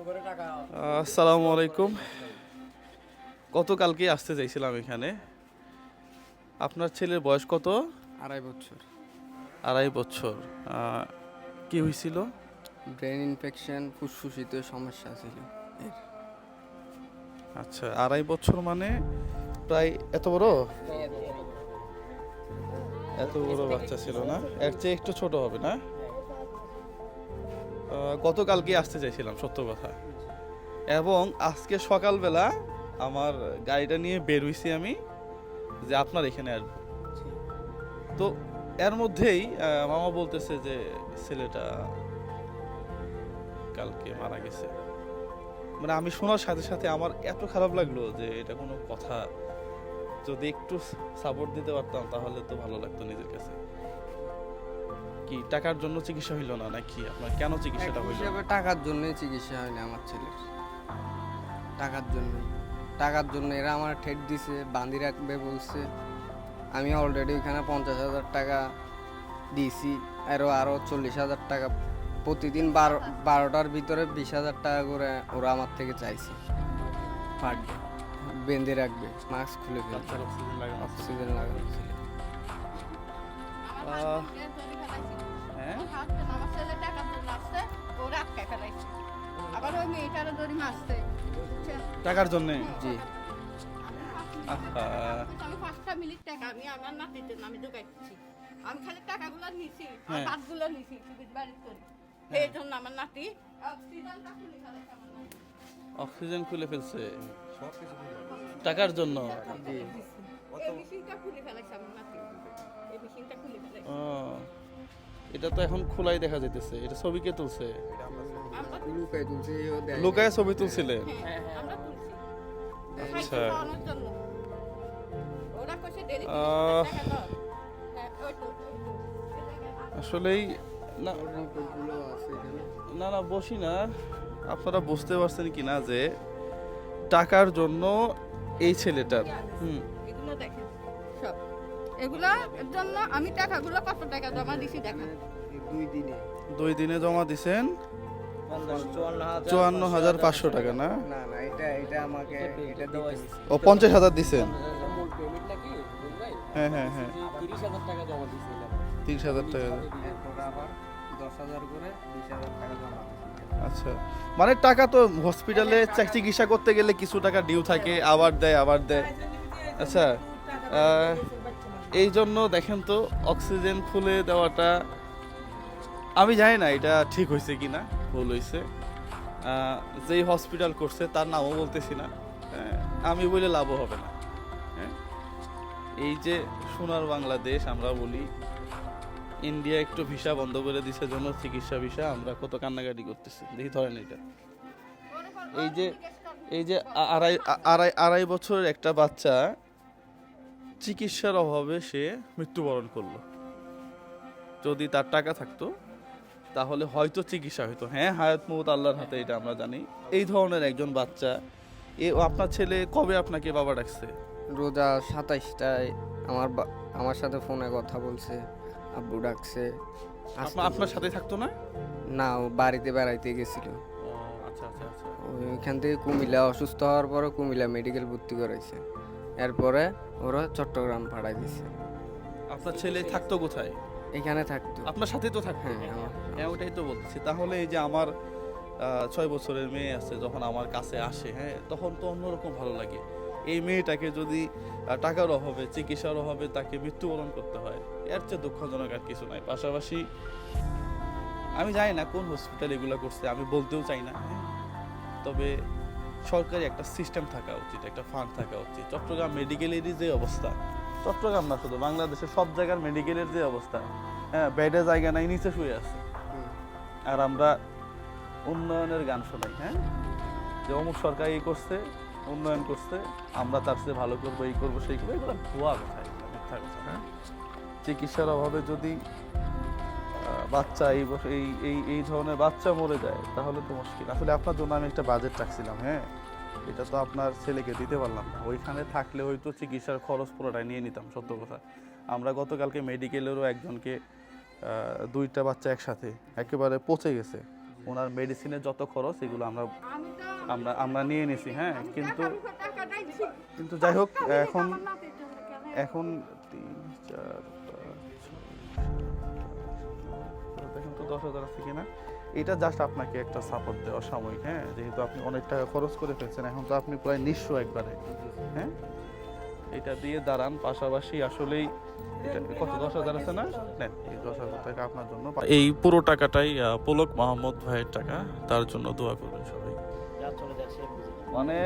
আসসালামু আলাইকুম। গতকালকে আসতে চাইছিলাম এখানে। আপনার ছেলের বয়স কত? আড়াই বছর। আড়াই বছর। কি হয়েছিল? ব্রেন ইনফেকশন ফুসফুসিতে সমস্যা ছিল। আচ্ছা আড়াই বছর মানে প্রায় এত বড়। এত বড় বাচ্চা ছিল না? এর চেয়ে একটু ছোট হবে না? গতকালকে আসতে চাইছিলাম, সত্য কথা। এবং আজকে সকালবেলা আমার গাড়িটা নিয়ে বের হইছি আমি যে আপনার এখানে আসব। তো এর মধ্যেই মামা বলতেছে যে ছেলেটা কালকে মারা গেছে। মানে আমি শোনার সাথে সাথে আমার এত খারাপ লাগল যে এটা কোনো কথা। যদি একটু সাপোর্ট দিতে পারতাম তাহলে তো ভালো লাগতো নিজের কাছে। কি টাকার জন্য চিকিৎসা হইল না নাকি আপনার? কেন চিকিৎসাটা হইল? টাকার জন্যই চিকিৎসা হয়নি আমার ছেলের। টাকার জন্য টাকার জন্য এরা আমার ঠেট দিছে বাঁধি রাখবে বলছে। আমি অলরেডি ওইখানে পঞ্চাশ হাজার টাকা দিয়েছি আরও আরও চল্লিশ হাজার টাকা। প্রতিদিন বারো বারোটার ভিতরে বিশ হাজার টাকা করে ওরা আমার থেকে চাইছে। বেঁধে রাখবে মাস্ক খুলে ফেলবে। অক্সিজেন লাগানো আছে। অক্সিজেন লাগানো ছিল আমার ছেলে টাকা আটকে ফেলাইছে। আবার ওই মেয়েটারও দড়ি মারছে। টাকার জন্য? জি। আমি পাঁচটা মিনিট টাকা আমি আমার নাতিদের নামে ঢুকাইছি। আমি খালি টাকাগুলো নিছি আর হ্যাঁ। বাদগুলো নিছি টিকিট বাড়ি করে এই জন্য আমার নাতি অক্সিজেনটা খুলে ফেলাইছে আমার নাতি। অক্সিজেন খুলে ফেলছে। টাকার জন্য? জি এই মেশিনটা খুলে ফেলাইছে আমার নাতি এই মেশিনটা খুলে ফেলাইছে ও, এটা তো এখন খোলাই দেখা যাইতেছে এটা ছবি কে তুলছে। লুকায় ছবি তুলছিলেন হ্যাঁ, আচ্ছা। হ্যাঁ। এই জায়গায় আসলেই না না না বসি না। আপনারা বুঝতে পারছেন কি না যে টাকার জন্য এই ছেলেটার হুম। এগুলা জন্য আমি টাকাগুলো কত টাকা জমা দিছি দেখেন দুই দিনে। দুই দিনে জমা দিছেন? চুয়ান্ন হাজার পাঁচশো টাকা না? না না এটা এটা আমাকে এটা দিতে হইছে। ও পঞ্চাশ হাজার দিছেন? হ্যাঁ হ্যাঁ হ্যাঁ। তিরিশ হাজার টাকা। আচ্ছা। মানে টাকা তো হসপিটালে চিকিৎসা করতে গেলে কিছু টাকা ডিউ থাকে আবার দেয় আবার দেয়। আচ্ছা আহ, এই জন্য দেখেন তো অক্সিজেন খুলে দেওয়াটা আমি জানি না এটা ঠিক হয়েছে কি না ভুল হয়েছে। যেই হসপিটাল করছে তার নামও বলতেছি না। হ্যাঁ, আমি বলে লাভও হবে না। হ্যাঁ এই যে সোনার বাংলাদেশ আমরা বলি ইন্ডিয়া একটু ভিসা বন্ধ করে দিছে জন্য চিকিৎসা ভিসা আমরা কত কান্নাকাটি করতেছি। দেখি ধরেন এটা। এই যে এই যে আড়াই আড়াই আড়াই বছরের একটা বাচ্চা চিকিৎসার অভাবে সে মৃত্যুবরণ করল। যদি তার টাকা থাকতো তাহলে হয়তো চিকিৎসা হতো হ্যাঁ হায়াত মৌত আল্লাহর হাতে এটা আমরা জানি। এই ধরনের একজন বাচ্চা এ আপনার ছেলে কবে আপনাকে বাবা ডাকছে? রোজা সাতাইশটায় আমার আমার সাথে ফোনে কথা বলছে আব্বু ডাকছে আপনার সাথে থাকতো না? না ও বাড়িতে বেড়াইতে গেছিল। আচ্ছা আচ্ছা আচ্ছা। ওইখান থেকে কুমিল্লা অসুস্থ হওয়ার পরে কুমিল্লা মেডিকেল ভর্তি করাইছে। এরপরে ওরা চট্টগ্রাম পাঠাই দিছে। আপনার ছেলে থাকতো কোথায়? এখানে থাকতো। আপনার সাথে তো থাকতো? হ্যাঁ হ্যাঁ ওটাই তো বলতেছি। তাহলে এই যে আমার ছয় বছরের মেয়ে আছে যখন আমার কাছে আসে হ্যাঁ তখন তো অন্যরকম ভালো লাগে। এই মেয়েটাকে যদি টাকার অভাবে চিকিৎসার অভাবে তাকে মৃত্যুবরণ করতে হয় এর চেয়ে দুঃখজনক আর কিছু নাই। পাশাপাশি আমি জানি না কোন হসপিটাল এগুলো করছে আমি বলতেও চাই না হ্যাঁ। তবে সরকারি একটা সিস্টেম থাকা উচিত, একটা ফান্ড থাকা উচিত। চট্টগ্রাম মেডিকেলেরই যে অবস্থা, চট্টগ্রাম না শুধু, বাংলাদেশের সব জায়গার মেডিকেলের যে অবস্থা হ্যাঁ বেডে জায়গা নাই, নিচে শুয়ে আছে। আর আমরা উন্নয়নের গান শোনাই হ্যাঁ? যে অমুক সরকার এই করছে, উন্নয়ন করছে, আমরা তার চেয়ে ভালো করব, এই করব, সেই করব, এগুলো ভুয়া কথা মিথ্যা কথা হ্যাঁ? চিকিৎসার অভাবে যদি বাচ্চা, এই এই এই এই ধরনের বাচ্চা মরে যায়, তাহলে তো মুশকিল আসলে আপনার জন্য আমি একটা বাজেট রাখছিলাম হ্যাঁ এটা তো আপনার ছেলেকে দিতে পারলাম না ওইখানে থাকলে হয়তো চিকিৎসার খরচ পুরোটাই নিয়ে নিতাম, সত্য কথা আমরা গতকালকে মেডিকেলেরও একজনকে দুইটা বাচ্চা একসাথে একেবারে পচে গেছে ওনার মেডিসিনের যত খরচ, এগুলো আমরা আমরা আমরা নিয়ে নিছি হ্যাঁ কিন্তু। কিন্তু যাই হোক, এখন? এখন তিন, চার, পাঁচ দশ হাজার আছে কিনা এটা জাস্ট আপনাকে একটা সাপোর্ট দেওয়া সাময়িক হ্যাঁ? যেহেতু আপনি অনেক টাকা খরচ করে ফেলছেন এখন তো আপনি প্রায় নিঃস্ব একবারে হ্যাঁ? এটা দিয়ে দাঁড়ান পাশাপাশি আসলেই কত দশ হাজার আছে না? নেন এই দশ হাজার টাকা আপনার জন্য। এই পুরো টাকাটাই পুলক মাহমুদ ভাইয়ের টাকা তার জন্য দোয়া করবেন সবাই। মানে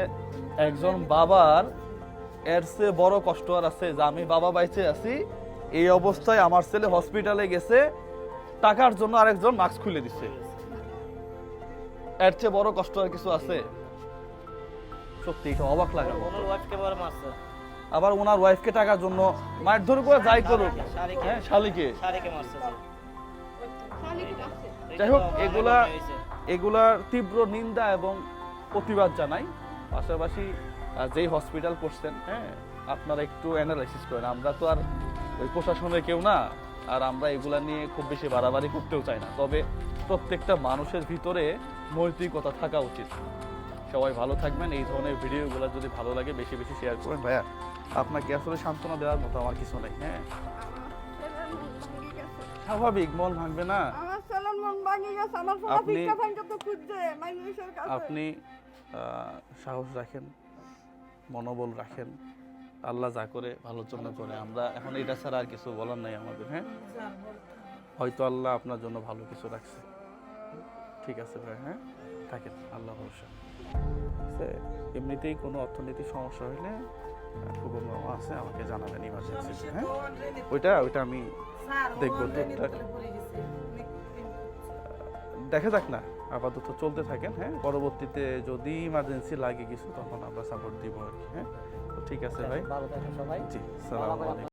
একজন বাবার এর চেয়ে বড় কষ্ট আর আছে যে আমি বাবা বাইচে আছি এই অবস্থায় আমার ছেলে হসপিটালে গেছে টাকার জন্য আরেকজন মাস্ক খুলে দিচ্ছে এর চেয়ে বড় কষ্ট আর কিছু আছে? সত্যি এটা অবাক লাগে আবার ওনার ওয়াইফকে টাকার জন্য মায়ের ধরে করে যাই করুক। হ্যাঁ শালিকে। যাই হোক, এগুলা- এগুলার তীব্র নিন্দা এবং প্রতিবাদ জানাই। পাশাপাশি যেই হসপিটাল করছেন হ্যাঁ আপনারা একটু অ্যানালাইসিস করেন। আমরা তো আর ওই প্রশাসনের কেউ না। আর আমরা এগুলা নিয়ে খুব বেশি বাড়াবাড়ি করতেও চাই না। তবে প্রত্যেকটা মানুষের ভিতরে নৈতিকতা থাকা উচিত। সবাই ভালো থাকবেন এই ধরনের ভিডিওগুলো যদি ভালো লাগে বেশি বেশি শেয়ার করবেন। ভাইয়া আপনাকে আসলে সান্ত্বনা দেওয়ার মতো আমার কিছু নেই হ্যাঁ। স্বাভাবিক মন ভাঙবে না। আপনি সাহস রাখেন মনোবল রাখেন। আল্লাহ যা করে ভালোর জন্য করে। আমরা এখন এটা ছাড়া আর কিছু বলার নাই আমাদের হ্যাঁ? হয়তো আল্লাহ আপনার জন্য ভালো কিছু রাখছে। ঠিক আছে ভাই হ্যাঁ? থাকেন আল্লাহ ভরসা। এমনিতেই কোনো অর্থনৈতিক সমস্যা হলে খুব আছে আমাকে জানাবেন ইমার্জেন্সি হ্যাঁ? ওইটা ওইটা আমি দেখব। দেখা যাক না আপাতত চলতে থাকেন হ্যাঁ? পরবর্তীতে যদি ইমার্জেন্সি লাগে কিছু তখন আমরা সাপোর্ট দিব আর কি হ্যাঁ? ঠিক আছে ভাই। ভালো থাকেন সবাই। জি সালাম আলাইকুম।